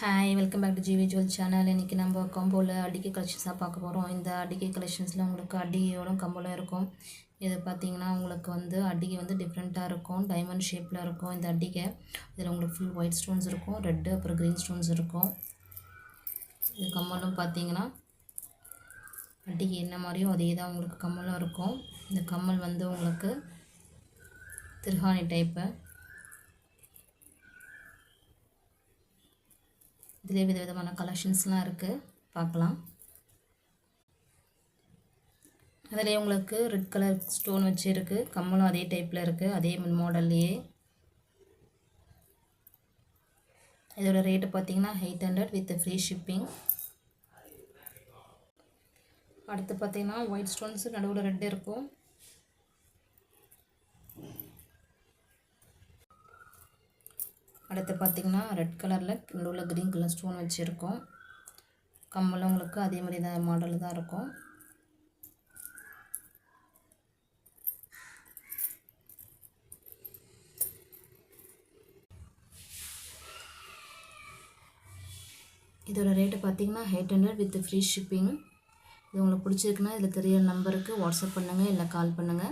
Hi welcome back to GV jewel channel இன்றைக்கி நம்ம கம்போவில் அடிக்கை கலெக்ஷன்ஸாக பார்க்க போகிறோம் இந்த அடிக்கை கலெக்ஷன்ஸில் உங்களுக்கு அடியோடும் கம்போலும் இருக்கும். இது பார்த்தீங்கன்னா உங்களுக்கு வந்து அடிக்கை வந்து டிஃப்ரெண்ட்டாக இருக்கும். டைமண்ட் ஷேப்பில் இருக்கும் இந்த அடிகை இதில் உங்களுக்கு ஃபுல் ஒயிட் ஸ்டோன்ஸ் இருக்கும். ரெட்டு அப்புறம் க்ரீன் ஸ்டோன்ஸ் இருக்கும். இது கம்மலும் பார்த்தீங்கன்னா அடிக்கை என்ன மாதிரியோ அதே தான் உங்களுக்கு கம்மலும் இருக்கும். இந்த கம்மல் வந்து உங்களுக்கு திருஹானி டைப்பு இதிலே விதவிதமான கலெக்ஷன்ஸ்லாம் இருக்குது பார்க்கலாம். அதிலே உங்களுக்கு ரெட் கலர் ஸ்டோன் வச்சு இருக்குது கம்மலும் அதே டைப்பில் இருக்குது அதே மாடல்லையே இதோட ரேட்டு பார்த்தீங்கன்னா eight hundred with free shipping அடுத்து பார்த்தீங்கன்னா ஒயிட் ஸ்டோன்ஸு நடுவில் ரெட் இருக்கும். அடுத்து பார்த்திங்கன்னா ரெட் கலரில் நடுவில் க்ரீன் கலர் ஸ்டோன் வச்சுருக்கோம். கம்மலும் உங்களுக்கு அதே மாதிரி தான் மாடல் தான் இருக்கும். இதோட ரேட்டு பார்த்தீங்கன்னா eight hundred with free shipping இது உங்களுக்கு பிடிச்சிருக்குன்னா இதில் தெரியாத நம்பருக்கு வாட்ஸ்அப் பண்ணுங்கள் இல்லை கால் பண்ணுங்கள்